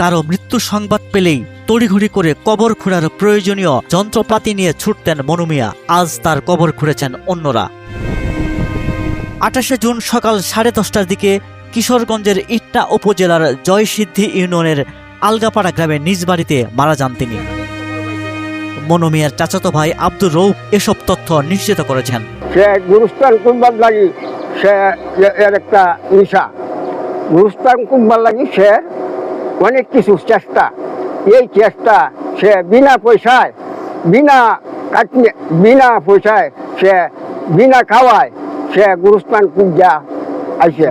কারও মৃত্যু সংবাদ পেলেই তড়িঘড়ি করে কবর খুঁড়ার প্রয়োজনীয় যন্ত্রপাতি নিয়ে ছুটতেন মনুমিয়া। আজ তার কবর খুঁড়েছেন অন্যরা। আঠাশে জুন সকাল সাড়ে দশটার দিকে কিশোরগঞ্জের ইটনা উপজেলার জয়সিদ্ধি ইউনিয়নের আলগাপাড়া গ্রামে নিজ বাড়িতে মারা যান তিনি। মনুমিয়ার চাচাতো ভাই আব্দুর রৌফ এসব তথ্য নিশ্চিত করেছেন। সে গুরুস্থান কুম্বার লাগি, সে একটা নিশা। গুরুস্থান কুম্বার লাগি সে অনেক কিছু চেষ্টা। এই চেষ্টা সে বিনা পয়সায় বিনা কাটনে বিনা পয়সায় সে বিনা খাওয়ায় সে গুরুস্থান কুম্জা আইসে।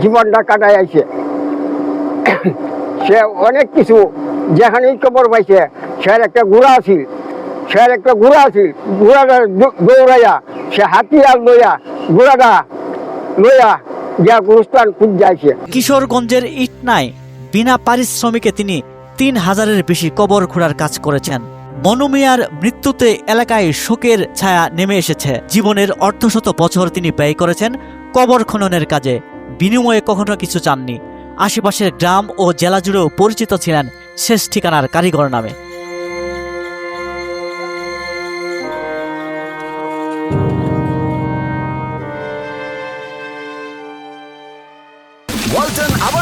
জীবনটা কাটায়। আইসে। সে অনেক কিছু যেখানেই খবর পাইছে সে একটা ঘোড়া আছিল। সে একটা ঘোড়া আছিল। ঘোড়াটা দৌ- দৌড়াইয়া সে হাতিয়ার লইয়া ঘোড়াটা লইয়া যা গুরুস্থান খুঁজ যাইছে কিশোরগঞ্জের ইটনায় বিনা পারিশ্রমিকে তিনি তিন হাজারের বেশি কবর খোঁড়ার কাজ করেছেন। মনুমিয়ার মৃত্যুতে এলাকায় শোকের ছায়া নেমে এসেছে। জীবনের অর্ধশত বছর তিনি ব্যয় করেছেন কবর খননের কাজে। বিনিময়ে কখনো কিছু চাননি। আশেপাশের গ্রাম ও জেলা জুড়েও পরিচিত ছিলেন শেষ ঠিকানার কারিগর নামে। আবারও